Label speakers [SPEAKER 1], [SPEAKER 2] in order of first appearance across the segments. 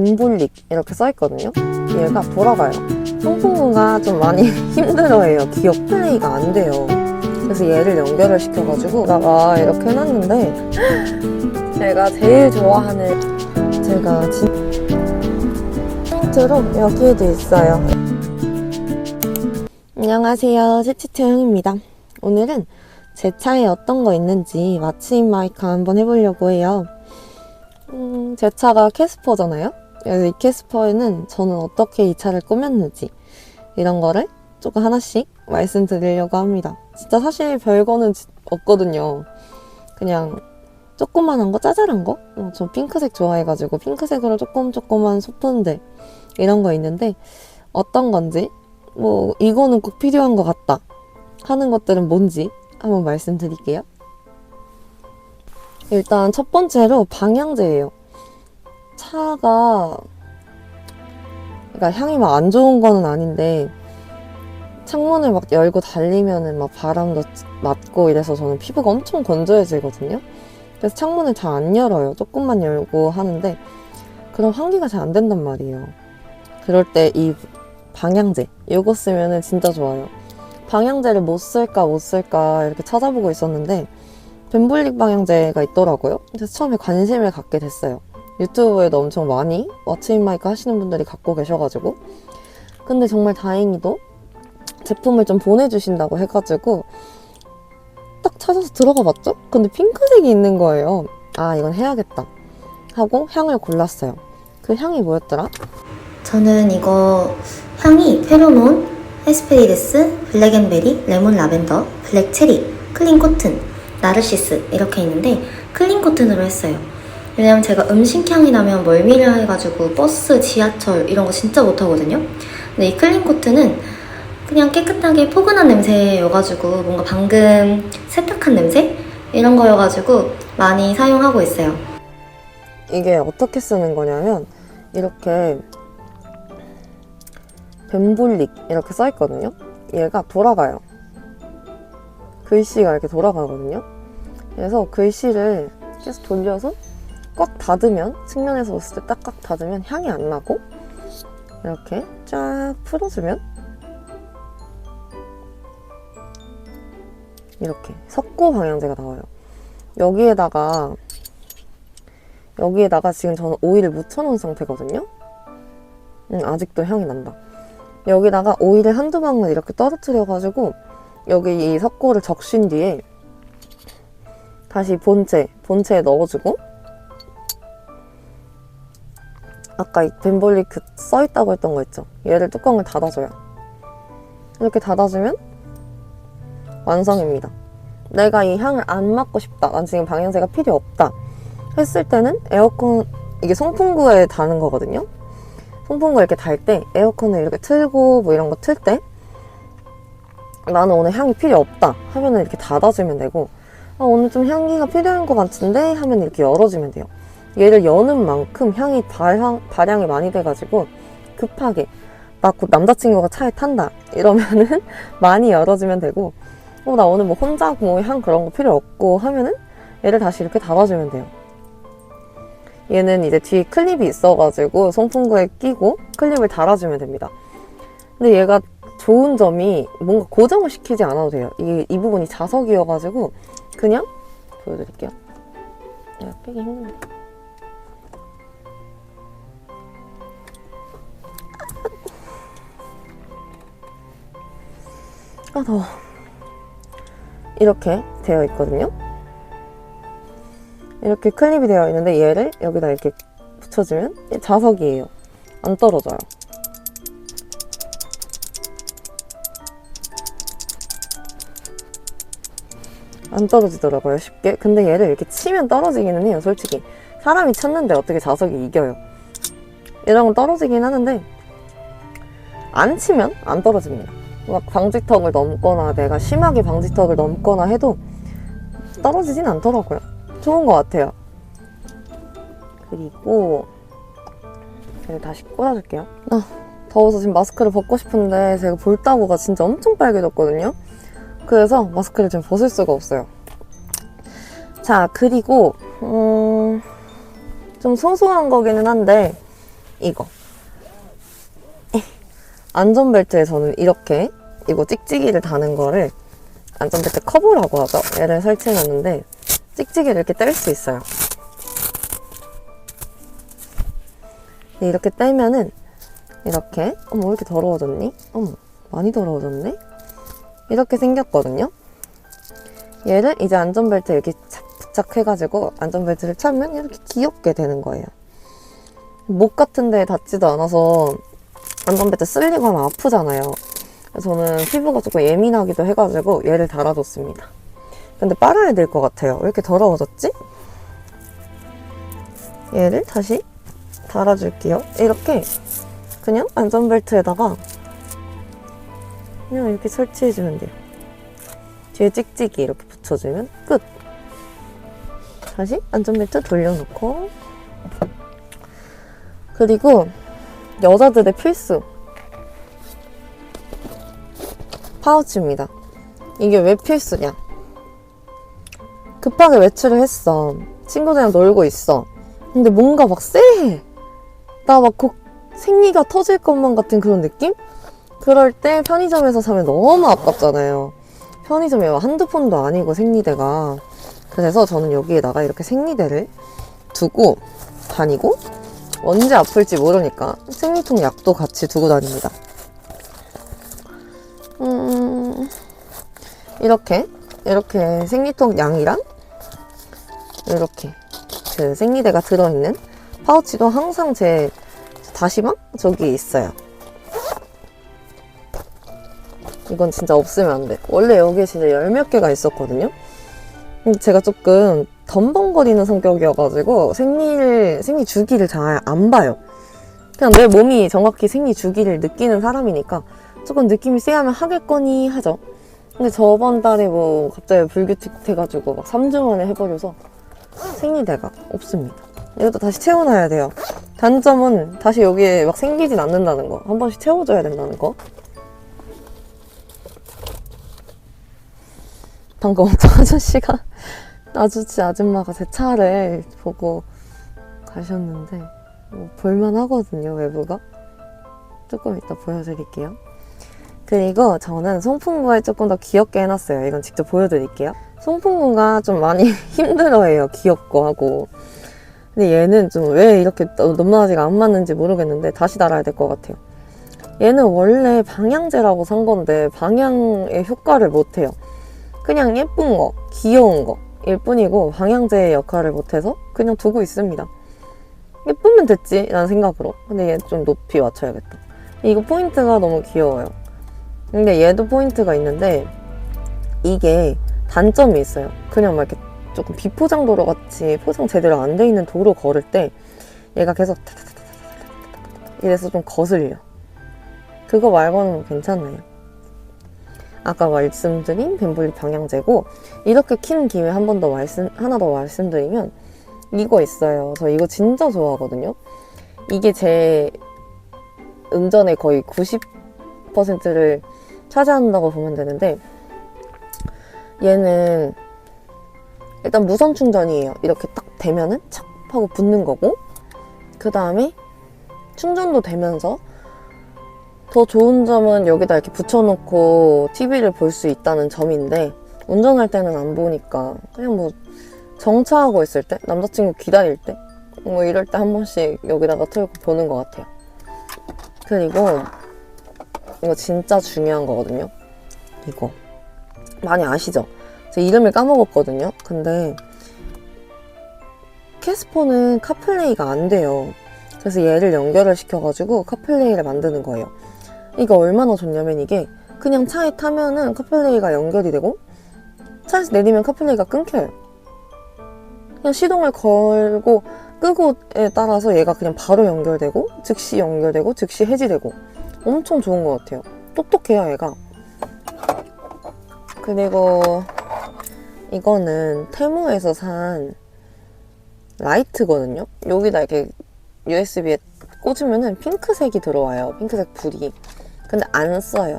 [SPEAKER 1] 뱀볼릭 이렇게 써있거든요. 얘가 돌아가요. 성풍구가 좀 많이 힘들어해요. 기억 플레이가 안 돼요. 그래서 얘를 연결을 시켜가지고 나가 이렇게 해놨는데 제가 제일 좋아하는 제가 진 포인트로 여기에도 있어요. 안녕하세요. 치치투형입니다. 오늘은 제 차에 어떤 거 있는지 마침 마이크 한번 해보려고 해요. 음, 제 차가 캐스퍼잖아요? 이 캐스퍼에는 저는 어떻게 이 차를 꾸몄는지 이런 거를 조금 하나씩 말씀드리려고 합니다. 진짜 사실 별거는 지- 없거든요. 그냥 조그만한 거, 짜잘한 거? 어, 저 핑크색 좋아해가지고 핑크색으로 조금 조그만 소품들 이런 거 있는데 어떤 건지 뭐 이거는 꼭 필요한 것 같다 하는 것들은 뭔지 한번 말씀드릴게요. 일단 첫 번째로 방향제예요. 차가 그러니까 향이 막 안 좋은 거는 아닌데 창문을 막 열고 달리면은 막 바람도 맞고 이래서 저는 피부가 엄청 건조해지거든요. 그래서 창문을 잘 안 열어요. 조금만 열고 하는데 그럼 환기가 잘 안 된단 말이에요. 그럴 때 이 방향제 이거 쓰면은 진짜 좋아요. 방향제를 못 쓸까 못 쓸까 이렇게 찾아보고 있었는데 벤볼릭 방향제가 있더라고요. 그래서 처음에 관심을 갖게 됐어요. 유튜브에도 엄청 많이 왓츠인 마이크 하시는 분들이 갖고 계셔가지고 근데 정말 다행히도 제품을 좀 보내주신다고 해가지고 딱 찾아서 들어가 봤죠? 근데 핑크색이 있는 거예요. 아 이건 해야겠다 하고 향을 골랐어요. 그 향이 뭐였더라?
[SPEAKER 2] 저는 이거 향이 페로몬, 헤스페리데스, 블랙앤베리, 레몬 라벤더, 블랙 체리, 클린 코튼, 나르시스 이렇게 있는데 클린 코튼으로 했어요. 왜냐면 제가 음식 향이 나면 멀미를 해가지고 버스, 지하철 이런 거 진짜 못하거든요. 근데 이 클린 코튼은 그냥 깨끗하게 포근한 냄새여가지고 뭔가 방금 세탁한 냄새 이런 거여가지고 많이 사용하고 있어요.
[SPEAKER 1] 이게 어떻게 쓰는 거냐면 이렇게 뱀볼릭 이렇게 써 있거든요. 얘가 돌아가요. 글씨가 이렇게 돌아가거든요. 그래서 글씨를 계속 돌려서 꽉 닫으면 측면에서 봤을 때 딱꽉 닫으면 향이 안 나고 이렇게 쫙 풀어주면 이렇게 석고 방향제가 나와요. 여기에다가 여기에다가 지금 저는 오일을 묻혀놓은 상태거든요. 음, 아직도 향이 난다. 여기다가 오일을 한두 방울 이렇게 떨어뜨려가지고 여기 이 석고를 적신 뒤에 다시 본체, 본체에 넣어주고 아까 이 벤볼릭 그 써있다고 했던 거 있죠? 얘를 뚜껑을 닫아줘요. 이렇게 닫아주면 완성입니다. 내가 이 향을 안 맡고 싶다. 난 지금 방향제가 필요 없다. 했을 때는 에어컨 이게 송풍구에 다는 거거든요. 송풍구 이렇게 달 때 에어컨을 이렇게 틀고 뭐 이런 거 틀 때 나는 오늘 향이 필요 없다 하면은 이렇게 닫아주면 되고 아, 오늘 좀 향기가 필요한 것 같은데 하면 이렇게 열어주면 돼요. 얘를 여는 만큼 향이 발향, 발향이 많이 돼가지고 급하게 나 곧 남자친구가 차에 탄다 이러면은 많이 열어주면 되고 어, 나 오늘 뭐 혼자 뭐 향 그런 거 필요 없고 하면은 얘를 다시 이렇게 닫아주면 돼요. 얘는 이제 뒤에 클립이 있어가지고 송풍구에 끼고 클립을 달아주면 됩니다. 근데 얘가 좋은 점이 뭔가 고정을 시키지 않아도 돼요. 이, 이 부분이 자석이어가지고 그냥 보여드릴게요. 내가 빼기 힘드네. 아 더워. 이렇게 되어 있거든요. 이렇게 클립이 되어 있는데 얘를 여기다 이렇게 붙여주면 얘 자석이에요. 안 떨어져요. 안 떨어지더라고요, 쉽게. 근데 얘를 이렇게 치면 떨어지기는 해요, 솔직히. 사람이 쳤는데 어떻게 자석이 이겨요. 얘랑은 떨어지긴 하는데, 안 치면 안 떨어집니다. 막 방지턱을 넘거나 내가 심하게 방지턱을 넘거나 해도 떨어지진 않더라고요. 좋은 것 같아요. 그리고 다시 꽂아줄게요. 아, 더워서 지금 마스크를 벗고 싶은데 제가 볼따구가 진짜 엄청 빨개졌거든요. 그래서 마스크를 지금 벗을 수가 없어요. 자, 그리고 음, 좀 소소한 거기는 한데 이거. 에. 안전벨트에 저는 이렇게 이거 찍찍이를 다는 거를 안전벨트 커버라고 하죠. 얘를 설치해놨는데 찍찍이를 이렇게 뗄 수 있어요. 네, 이렇게 떼면은 이렇게 어머 왜 이렇게 더러워졌니? 어머 많이 더러워졌네? 이렇게 생겼거든요. 얘를 이제 안전벨트 이렇게 착 부착해가지고 안전벨트를 차면 이렇게 귀엽게 되는 거예요. 목 같은 데에 닿지도 않아서 안전벨트 쓸리거나 아프잖아요. 저는 피부가 조금 예민하기도 해가지고 얘를 달아줬습니다. 근데 빨아야 될 것 같아요. 왜 이렇게 더러워졌지? 얘를 다시 달아줄게요. 이렇게 그냥 안전벨트에다가 그냥 이렇게 설치해주면 돼요. 뒤에 찍찍이 이렇게 붙여주면 끝. 다시 안전벨트 돌려놓고 그리고 여자들의 필수 파우치입니다. 이게 왜 필수냐? 급하게 외출을 했어. 친구들이랑 놀고 있어. 근데 뭔가 막 쎄해. 나막곧 생리가 터질 것만 같은 그런 느낌? 그럴 때 편의점에서 사면 너무 아깝잖아요. 편의점에 한두 푼도 아니고 생리대가. 그래서 저는 여기에다가 이렇게 생리대를 두고 다니고 언제 아플지 모르니까 생리통 약도 같이 두고 다닙니다. 음, 이렇게 이렇게 생리통 양이랑 이렇게 그 생리대가 들어있는 파우치도 항상 제 다시마 저기 있어요. 이건 진짜 없으면 안 돼. 원래 여기에 진짜 열 몇 개가 있었거든요. 근데 제가 조금 덤벙거리는 성격이어가지고 생리를 생리 주기를 잘 안 봐요. 그냥 내 몸이 정확히 생리 주기를 느끼는 사람이니까 조금 느낌이 쎄하면 하겠거니 하죠. 근데 저번 달에 뭐 갑자기 불규칙해가지고 막 3주 만에 해버려서 생리대가 없습니다. 이것도 다시 채워놔야 돼요. 단점은 다시 여기에 막 생기진 않는다는 거. 한 번씩 채워줘야 된다는 거. 방금 어떤 아저씨가 아주치 아줌마가 제 차를 보고 가셨는데 뭐 볼만 하거든요 외부가. 조금 이따 보여드릴게요. 그리고 저는 송풍구에 조금 더 귀엽게 해놨어요. 이건 직접 보여드릴게요. 송풍구가 좀 많이 힘들어해요 귀엽고 하고. 근데 얘는 좀 왜 이렇게 넘나지가 안 맞는지 모르겠는데 다시 달아야 될 것 같아요. 얘는 원래 방향제라고 산 건데 방향의 효과를 못해요. 그냥 예쁜 거, 귀여운 거, 일 뿐이고 방향제의 역할을 못해서 그냥 두고 있습니다. 예쁘면 됐지 라는 생각으로. 근데 얘 좀 높이 맞춰야겠다. 이거 포인트가 너무 귀여워요. 근데 얘도 포인트가 있는데 이게 단점이 있어요. 그냥 막 이렇게 조금 비포장 도로 같이 포장 제대로 안 돼 있는 도로 걸을 때 얘가 계속 이래서 좀 거슬려. 그거 말고는 괜찮아요. 아까 말씀드린 벤블리 방향제고 이렇게 킨 김에 한 번 더 말씀 하나 더 말씀드리면 이거 있어요. 저 이거 진짜 좋아하거든요. 이게 제 음전의 거의 90%를 차지한다고 보면 되는데 얘는 일단 무선 충전이에요. 이렇게 딱 대면은 착 하고 붙는 거고 그 다음에 충전도 되면서 더 좋은 점은 여기다 이렇게 붙여놓고 TV를 볼 수 있다는 점인데 운전할 때는 안 보니까 그냥 뭐 정차하고 있을 때 남자친구 기다릴 때 뭐 이럴 때 한 번씩 여기다가 틀고 보는 것 같아요. 그리고 이거 진짜 중요한 거거든요. 이거 많이 아시죠? 제 이름을 까먹었거든요. 근데 캐스퍼는 카플레이가 안 돼요. 그래서 얘를 연결을 시켜가지고 카플레이를 만드는 거예요. 이거 얼마나 좋냐면 이게 그냥 차에 타면은 카플레이가 연결이 되고 차에서 내리면 카플레이가 끊겨요. 그냥 시동을 걸고 끄고에 따라서 얘가 그냥 바로 연결되고 즉시 연결되고 즉시 해지되고 엄청 좋은 것 같아요. 똑똑해요 얘가. 그리고 이거는 테무에서 산 라이트거든요. 여기다 이렇게 USB에 꽂으면은 핑크색이 들어와요. 핑크색 불이. 근데 안 써요.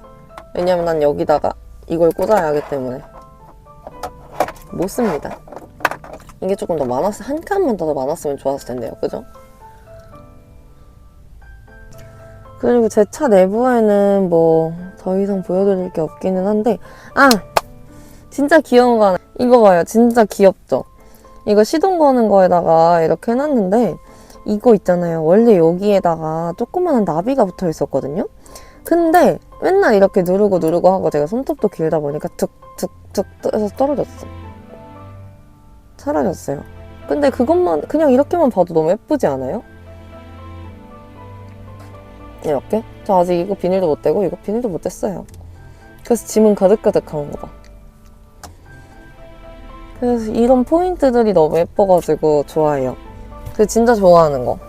[SPEAKER 1] 왜냐면 난 여기다가 이걸 꽂아야 하기 때문에 못 씁니다. 이게 조금 더 많았, 한 칸만 더 많았으면 좋았을 텐데요. 그죠? 그리고 제 차 내부에는 뭐 더 이상 보여드릴 게 없기는 한데 아 진짜 귀여운 거 하나 이거 봐요 진짜 귀엽죠 이거 시동 거는 거에다가 이렇게 해놨는데 이거 있잖아요 원래 여기에다가 조그마한 나비가 붙어 있었거든요 근데 맨날 이렇게 누르고 누르고 하고 제가 손톱도 길다 보니까 툭툭툭 해서 떨어졌어 사라졌어요 근데 그것만 그냥 이렇게만 봐도 너무 예쁘지 않아요? 이렇게? 저 아직 이거 비닐도 못 떼고 이거 비닐도 못 뗐어요. 그래서 짐은 가득가득한 거 봐. 그래서 이런 포인트들이 너무 예뻐가지고 좋아해요. 그 진짜 좋아하는 거.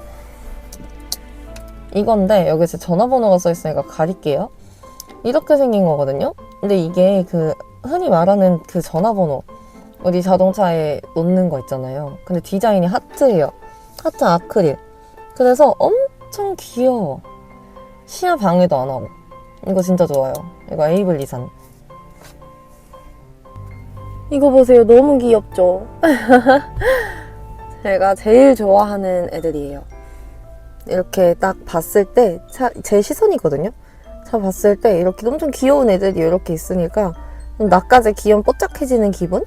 [SPEAKER 1] 이건데 여기 제 전화번호가 써 있으니까 가릴게요. 이렇게 생긴 거거든요. 근데 이게 그 흔히 말하는 그 전화번호 우리 자동차에 놓는 거 있잖아요. 근데 디자인이 하트예요. 하트 아크릴. 그래서 엄청 귀여워. 시야 방해도 안 하고. 이거 진짜 좋아요. 이거 에이블리산. 이거 보세요. 너무 귀엽죠? 제가 제일 좋아하는 애들이에요. 이렇게 딱 봤을 때, 차, 제 시선이거든요? 차 봤을 때 이렇게 엄청 귀여운 애들이 이렇게 있으니까 나까지 귀염 뽀짝해지는 기분?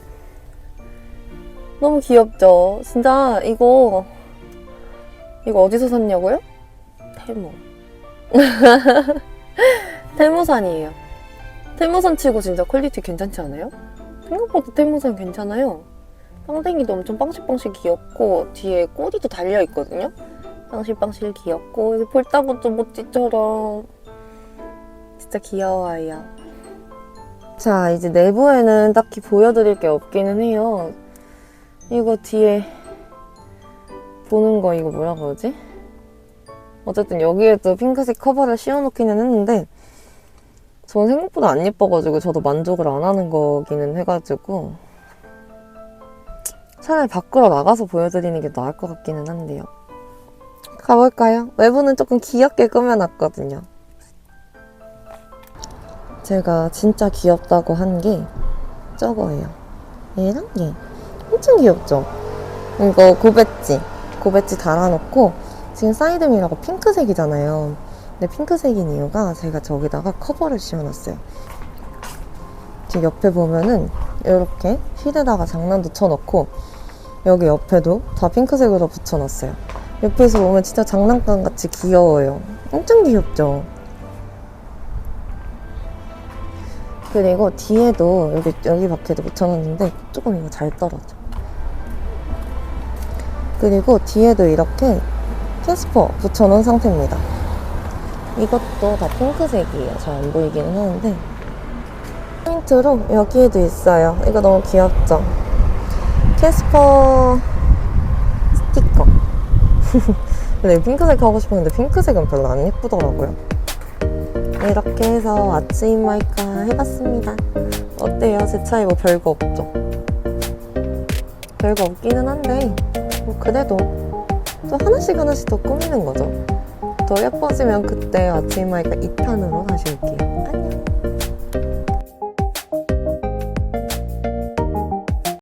[SPEAKER 1] 너무 귀엽죠? 진짜 이거, 이거 어디서 샀냐고요? 테무. 테무산이에요. 테무산 치고 진짜 퀄리티 괜찮지 않아요? 생각보다 테무산 괜찮아요. 빵댕이도 엄청 빵실빵실 귀엽고 뒤에 꼬리도 달려 있거든요. 빵실빵실 귀엽고 여기 볼따구도 모찌처럼 진짜 귀여워요. 자 이제 내부에는 딱히 보여드릴 게 없기는 해요. 이거 뒤에 보는 거 이거 뭐라 그러지? 어쨌든 여기에도 핑크색 커버를 씌워놓기는 했는데 전 생각보다 안 예뻐가지고 저도 만족을 안 하는 거기는 해가지고 차라리 밖으로 나가서 보여드리는 게 나을 것 같기는 한데요. 가볼까요? 외부는 조금 귀엽게 꾸며놨거든요. 제가 진짜 귀엽다고 한 게 저거예요. 얘랑 얘. 엄청 귀엽죠? 이거 고배지. 고배지 달아놓고 지금 사이드미러가 핑크색이잖아요. 근데 핑크색인 이유가 제가 저기다가 커버를 씌워놨어요. 지금 옆에 보면은 이렇게 휠에다가 장난도 쳐놓고 여기 옆에도 다 핑크색으로 붙여놨어요. 옆에서 보면 진짜 장난감 같이 귀여워요. 엄청 귀엽죠? 그리고 뒤에도 여기 여기 밖에도 붙여놨는데 조금 이거 잘 떨어져. 그리고 뒤에도 이렇게 캐스퍼 붙여놓은 상태입니다. 이것도 다 핑크색이에요. 잘 안 보이기는 하는데 포인트로 여기에도 있어요. 이거 너무 귀엽죠? 캐스퍼 스티커. 근데 핑크색 하고 싶었는데 핑크색은 별로 안 예쁘더라고요. 이렇게 해서 아츠인 마이카 해봤습니다. 어때요? 제 차에 뭐 별거 없죠? 별거 없기는 한데 뭐 그래도 또 하나씩 하나씩 더 꾸미는 거죠. 더 예뻐지면 그때 아침 마이카 2탄으로 다시 올게요.